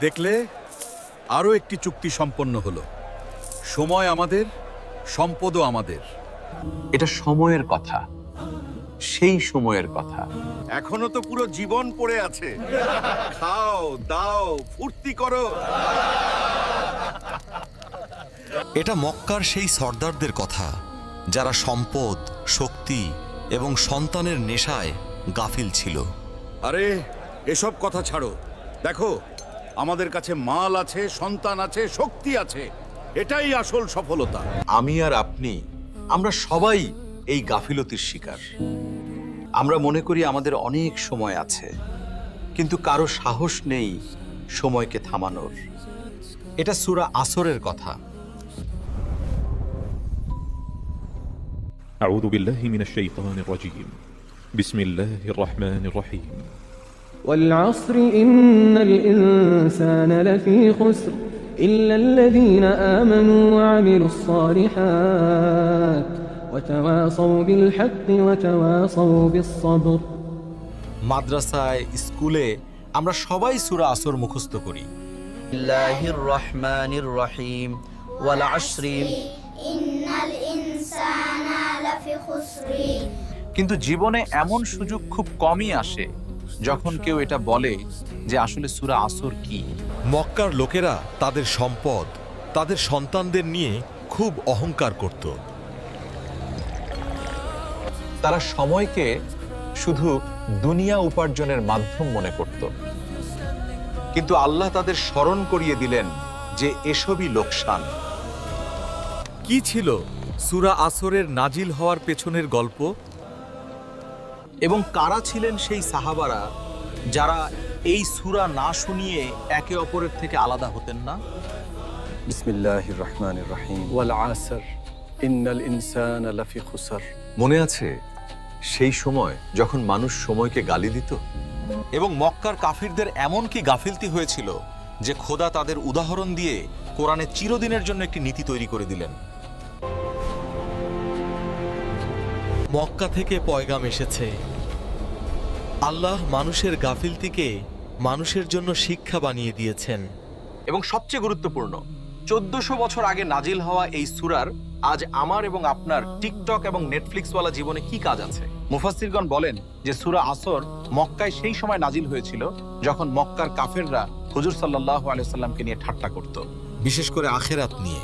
দেখলে আরও একটি চুক্তি সম্পন্ন হলো। সময় আমাদের সম্পদও আমাদের। এটা সময়ের কথা। সেই সময়ের কথা। এখনও তো পুরো জীবন পড়ে আছে। খাও দাও ফুর্তি করো। এটা মক্কার সেই সর্দারদের কথা যারা সম্পদ শক্তি এবং সন্তানের নেশায় গাফিল ছিল। আরে এসব কথা ছাড়ো। দেখো আমাদের কাছে মাল আছে সন্তান আছে শক্তি আছে এটাই আসল সফলতা আমি আর আপনি আমরা সবাই এই গাফিলতির শিকার আমরা মনে করি আমাদের অনেক সময় আছে কিন্তু কারো সাহস নেই সময়কে থামানোর এটা সুরা আসরের কথা أعوذ بالله من الشيطان الرجيم بسم الله الرحمن الرحيم والعصر إن الإنسان لفي خسر إلا الذين آمنوا وعملوا الصالحات وتواصوا بالحق وتواصوا بالصبر মাদ্রাসায় স্কুলে আমরা সবাই সুরা আসর মুখস্থ করি الله الرحمن الرحيم والعصر إن الإنسان لفي خسر কিন্তু জীবনে এমন সুযোগ খুব কমই আসে যখন কেউ এটা বলে যে আসলে সুরা আসর কি? মক্কার লোকেরা তাদের সম্পদ তাদের সন্তানদের নিয়ে খুব অহংকার করত। তারা সময়কে শুধু দুনিয়া উপার্জনের মাধ্যম মনে করত। কিন্তু আল্লাহ তাদের স্মরণ করিয়ে দিলেন যে এসবই লোকসান। কি ছিল সুরা আসরের নাজিল হওয়ার পেছনের গল্প? এবং কারা ছিলেন সেই সাহাবারা যারা এই সুরা না শুনিয়ে একে অপরের থেকে আলাদা হতেন না? মনে আছে সেই সময় যখন মানুষ সময়কে গালি দিত? এবং মক্কার কাফিরদের এমন কি গাফিলতি হয়েছিল যে খোদা তাদের উদাহরণ দিয়ে কোরআনে চিরদিনের জন্য একটি নীতি তৈরি করে দিলেন? মক্কা থেকে পয়গাম এসেছে। আল্লাহ মানুষের গাফিলতিকে মানুষের জন্য শিক্ষা বানিয়ে দিয়েছেন। এবং সবচেয়ে গুরুত্বপূর্ণ চোদ্দশো বছর আগে নাজিল হওয়া এই সুরার আজ আমার এবং আপনার টিকটক এবং নেটফ্লিক্সওয়ালা জীবনে কি কাজ আছে? মুফাসিরগণ বলেন যে সুরা আসর মক্কায় সেই সময় নাজিল হয়েছিল যখন মক্কার কাফেররা হুজুর সাল্লাহ আলাইসাল্লামকে নিয়ে ঠাট্টা করত। বিশেষ করে আখেরাত নিয়ে।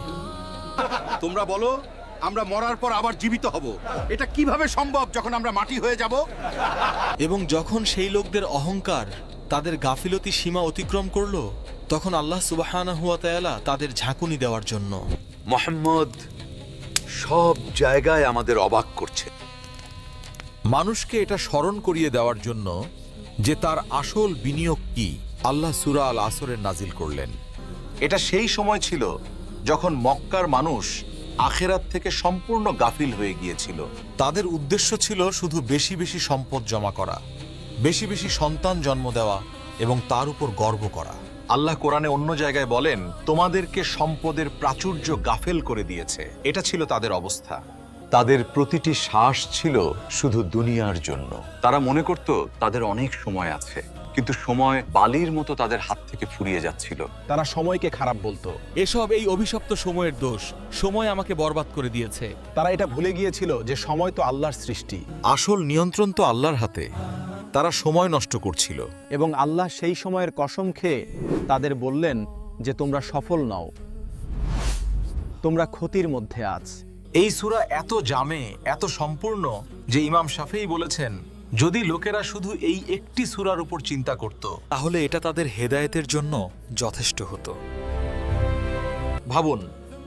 তোমরা বলো আমরা মরার পর আবার জীবিত হব। এটা কীভাবে সম্ভব যখন আমরা মাটি হয়ে যাব? এবং যখন সেই লোকদের অহংকার তাদের গাফিলতি সীমা অতিক্রম করল তখন আল্লাহ সুবাহানা হুয়া তায়ালা তাদের ঝাঁকুনি দেওয়ার জন্য। মোহাম্মদ সব জায়গায় আমাদের অবাক করছে। মানুষকে এটা স্মরণ করিয়ে দেওয়ার জন্য যে তার আসল বিনিয়োগ কি আল্লাহ সুরা আল আসরের নাজিল করলেন। এটা সেই সময় ছিল যখন মক্কার মানুষ আখেরাত থেকে সম্পূর্ণ গাফিল হয়ে গিয়েছিল। তাদের উদ্দেশ্য ছিল শুধু বেশি বেশি সম্পদ জমা করা, বেশি বেশি সন্তান জন্ম দেওয়া এবং তার উপর গর্ব করা। আল্লাহ কোরআনে অন্য জায়গায় বলেন, তোমাদেরকে সম্পদের প্রাচুর্য গাফেল করে দিয়েছে। এটা ছিল তাদের অবস্থা। তাদের প্রতিটি শ্বাস ছিল শুধু দুনিয়ার জন্য। তারা মনে করত, তাদের অনেক সময় আছে। কিন্তু সময় বালির মতো তাদের হাত থেকে ফুরিয়ে যাচ্ছিল। তারা সময়কে খারাপ বলতো। এসব এই অভিশপ্ত সময়ের দোষ। সময় আমাকে বরবাদ করে দিয়েছে। তারা এটা ভুলে গিয়েছিল যে সময় তো আল্লাহর সৃষ্টি। আসল নিয়ন্ত্রণ তো আল্লাহর হাতে। তারা সময় নষ্ট করছিল। এবং আল্লাহ সেই সময়ের কসম খেয়ে তাদের বললেন যে তোমরা সফল নও। তোমরা ক্ষতির মধ্যে আছ। এই সূরা এত জামে এত সম্পূর্ণ যে ইমাম শাফেই বলেছেন যদি লোকেরা শুধু এই একটি সুরার উপর চিন্তা করত তাহলে এটা তাদের হেদায়েতের জন্য যথেষ্ট হতো। ভাবুন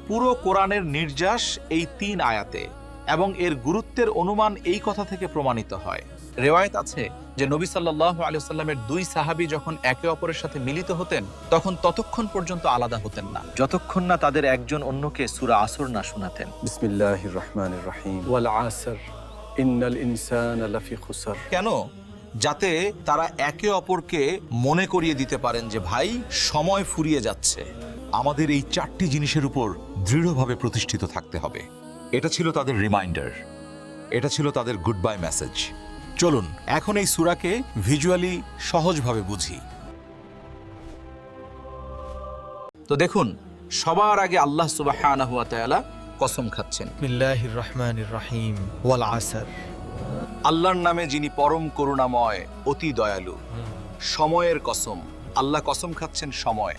পুরো কোরআনের নির্যাস এই তিন আয়াতে এবং এর গুরুত্বের অনুমান এই কথা থেকে প্রমাণিত হয়। রেওয়ায়ত আছে যে নবী সাল্লাহ আলু সাল্লামের দুই সাহাবি যখন একে অপরের সাথে মিলিত হতেন তখন ততক্ষণ পর্যন্ত আলাদা হতেন না। যতক্ষণ না তাদের একজন অন্যকে সুরা আসর না শোনাতেন। বিসমিল্লাহ রহমান রাহিম। কেন? যাতে তারা একে অপরকে মনে করিয়ে দিতে পারেন যে, ভাই, সময় ফুরিয়ে যাচ্ছে। আমাদের এই চারটি জিনিসের উপর দৃঢ়ভাবে প্রতিষ্ঠিত থাকতে হবে। এটা ছিল তাদের রিমাইন্ডার। এটা ছিল তাদের গুড বাই মেসেজ। চলুন, এখন এই সুরাকে ভিজুয়ালি সহজভাবে বুঝি। তো দেখুন, সবার আগে আল্লাহ সুবাহ কসম খাচ্ছেন। বিসমিল্লাহির রহমানির রহিম। ওয়াল আসর। আল্লাহর নামে যিনি পরম করুণাময় অতি দয়ালু। সময়ের কসম। আল্লাহ কসম খাচ্ছেন সময়।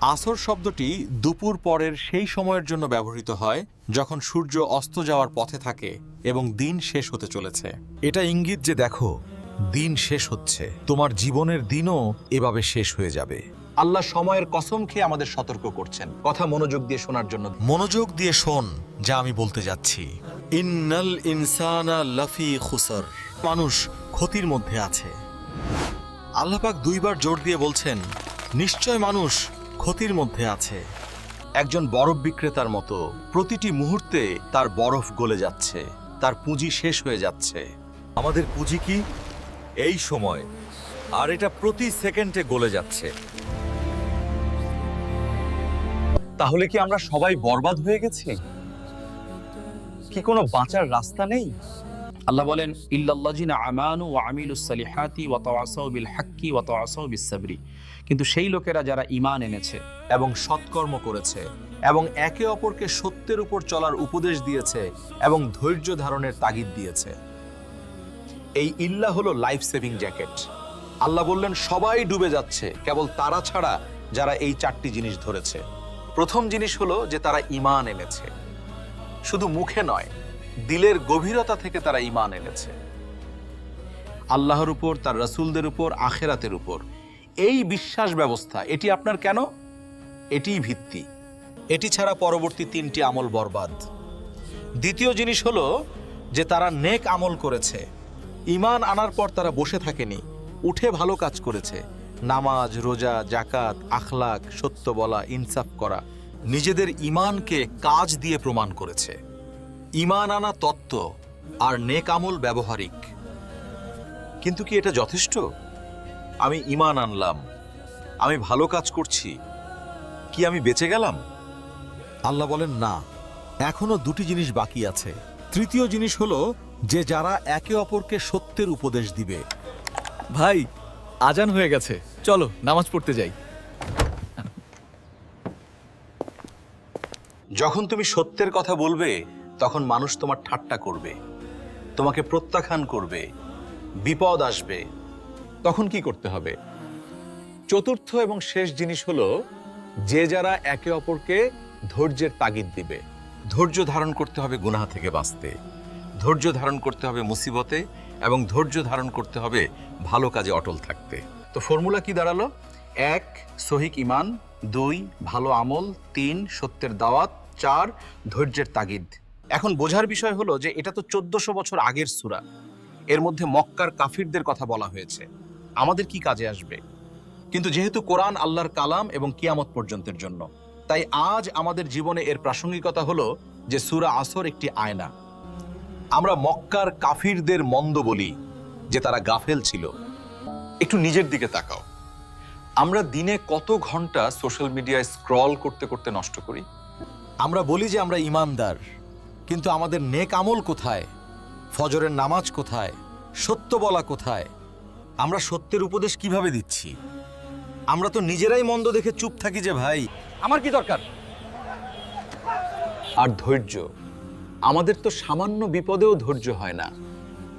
আসর শব্দটি দুপুর পরের সেই সময়ের জন্য ব্যবহৃত হয় যখন সূর্য অস্ত যাওয়ার পথে থাকে এবং দিন শেষ হতে চলেছে। এটা ইঙ্গিত যে দেখো দিন শেষ হচ্ছে। তোমার জীবনের দিনও এভাবে শেষ হয়ে যাবে। আল্লাহ সময়ের কসম খেয়ে আমাদের সতর্ক করছেন। কথা মনোযোগ দিয়ে শোনার জন্য মনোযোগ দিয়ে শোন যা আমি বলতে যাচ্ছি। ইন্নাল ইনসানা লাফি খুসর। মানুষ ক্ষতির মধ্যে আছে। আল্লাপাক দুইবার জোর দিয়ে বলছেন নিশ্চয় মানুষ ক্ষতির মধ্যে আছে। একজন বরফ বিক্রেতার মতো প্রতিটি মুহূর্তে তার বরফ গলে যাচ্ছে তার পুঁজি শেষ হয়ে যাচ্ছে। আমাদের পুঁজি কি? এই সময়। আর এটা প্রতি সেকেন্ডে গলে যাচ্ছে। তাহলে কি আমরা সবাই বরবাদ হয়ে গেছি? কি কোনো বাঁচার রাস্তা নেই? আল্লাহ বলেন, ইল্লাল্লাযিনা আমানু ওয়া আমিলুস সালিহাতি ওয়া তাওয়াসাউ বিল হাক্কি ওয়া তাওয়াসাউ বিস সাবরি। কিন্তু সেই লোকেরা যারা ঈমান এনেছে এবং সৎকর্ম করেছে এবং একে অপরকে সত্যের উপর চলার উপদেশ দিয়েছে এবং ধৈর্য ধারণের তাগিদ দিয়েছে। এই ইল্লা হলো লাইফ সেভিং জ্যাকেট আল্লাহ বললেন, সবাই ডুবে যাচ্ছে, কেবল তারা ছাড়া যারা এই চারটি জিনিস ধরেছে। প্রথম জিনিস হলো যে তারা ঈমান এনেছে। শুধু মুখে নয়, দিলের গভীরতা থেকে তারা ঈমান এনেছে। আল্লাহর উপর, তার রাসূলদের উপর, আখেরাতের উপর। এই বিশ্বাস ব্যবস্থা, এটি আপনার কেন? এটিই ভিত্তি। এটি ছাড়া পরবর্তী তিনটি আমল বরবাদ। দ্বিতীয় জিনিস হলো যে তারা নেক আমল করেছে। ঈমান আনার পর তারা বসে থাকেনি, উঠে ভালো কাজ করেছে। নামাজ, রোজা জাকাত আখলাক, সত্য বলা, ইনসাফ করা নিজেদের ঈমানকে কাজ দিয়ে প্রমাণ করেছে। ঈমান আনা তত্ত্ব আর নেক আমল ব্যবহারিক। কিন্তু কি এটা যথেষ্ট? আমি ঈমান আনলাম। আমি ভালো কাজ করছি। কি আমি বেঁচে গেলাম? আল্লাহ বলেন, না, এখনও দুটি জিনিস বাকি আছে। তৃতীয় জিনিস হলো, যে যারা একে অপরকে সত্যের উপদেশ দিবে। ভাই আজান হয়ে গেছে। চলো, নামাজ পড়তে যাই। যখন তুমি সত্যের কথা বলবে, তখন মানুষ তোমার ঠাট্টা করবে, তোমাকে প্রত্যাখ্যান করবে, বিপদ আসবে। তখন কি করতে হবে? চতুর্থ এবং শেষ জিনিস হলো, যে যারা একে অপরকে ধৈর্যের তাগিদ দিবে। ধৈর্য ধারণ করতে হবে গুনাহ থেকে বাঁচতে। ধৈর্য ধারণ করতে হবে মুসিবতে। এবং ধৈর্য ধারণ করতে হবে ভালো কাজে অটল থাকতে। তো ফর্মুলা কি দাঁড়াল? এক, সহিক ইমান, দুই, ভালো আমল, তিন, সত্যের দাওয়াত, চার, ধৈর্যের তাগিদ। এখন বোঝার বিষয় হলো যে এটা তো চোদ্দশো বছর আগের সুরা। এর মধ্যে মক্কার কাফিরদের কথা বলা হয়েছে। আমাদের কি কাজে আসবে? কিন্তু যেহেতু কোরআন আল্লাহর কালাম এবং কিয়ামত পর্যন্তের জন্য, তাই আজ আমাদের জীবনে এর প্রাসঙ্গিকতা হলো যে সুরা আসর একটি আয়না। আমরা মক্কার কাফিরদের মন্দ বলি, যে তারা গাফেল ছিল। একটু নিজের দিকে তাকাও। আমরা দিনে কত ঘণ্টা সোশ্যাল মিডিয়ায় স্ক্রল করতে করতে নষ্ট করি? আমরা বলি যে আমরা ইমানদার, কিন্তু আমাদের নেক আমল কোথায়? ফজরের নামাজ কোথায়? সত্য বলা কোথায়? আমরা সত্যের উপদেশ কীভাবে দিচ্ছি? আমরা তো নিজেরাই মন্দ দেখে চুপ থাকি যে ভাই, আমার কি দরকার? আর ধৈর্য। আমাদের তো সামান্য বিপদেও ধৈর্য হয় না।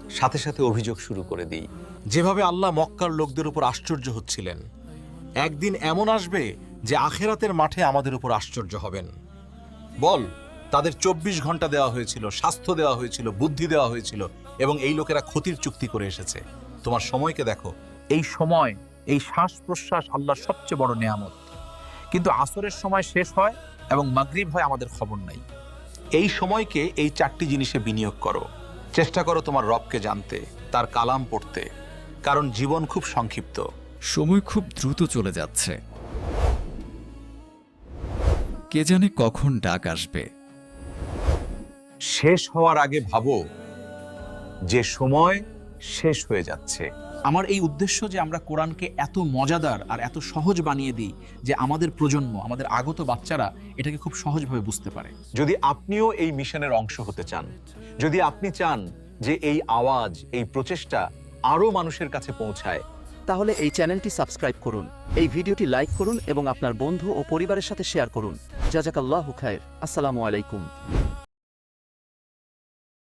সাথে সাথে অভিযোগ শুরু করে দিই। যেভাবে আল্লাহ মক্কার লোকদের উপর আশ্চর্য হচ্ছিলেন একদিন এমন আসবে যে আখেরাতের মাঠে আমাদের উপর আশ্চর্য হবেন। বল তাদের চব্বিশ ঘণ্টা দেওয়া হয়েছিল স্বাস্থ্য দেওয়া হয়েছিল বুদ্ধি দেওয়া হয়েছিল এবং এই লোকেরা ক্ষতির চুক্তি করে এসেছে। তোমার সময়কে দেখো। এই সময় এই শ্বাস প্রশ্বাস আল্লাহর সবচেয়ে বড় নেয়ামত। কিন্তু আসরের সময় শেষ হয় এবং মাগরিব হয় আমাদের খবর নাই। এই সময়কে এই চারটি জিনিসে বিনিয়োগ করো। চেষ্টা করো তোমার রবকে জানতে তার কালাম পড়তে কারণ জীবন খুব সংক্ষিপ্ত। সময় খুব দ্রুত চলে যাচ্ছে। কে জানে কখন ডাক আসবে। শেষ হওয়ার আগে ভাবো যে সময় শেষ হয়ে যাচ্ছে। আমার এই উদ্দেশ্য যে আমরা কোরআনকে এত মজাদার আর এত সহজ বানিয়ে দিই যে আমাদের প্রজন্ম, আমাদের আগত বাচ্চারা এটাকে খুব সহজভাবে বুঝতে পারে। যদি আপনিও এই মিশনের অংশ হতে চান, যদি আপনি চান যে এই আওয়াজ, এই প্রচেষ্টা আরও মানুষের কাছে পৌঁছায়, তাহলে এই চ্যানেলটি সাবস্ক্রাইব করুন, এই ভিডিওটি লাইক করুন এবং আপনার বন্ধু ও পরিবারের সাথে শেয়ার করুন। জাজাকাল্লাহু খায়ের। আসসালামু আলাইকুম।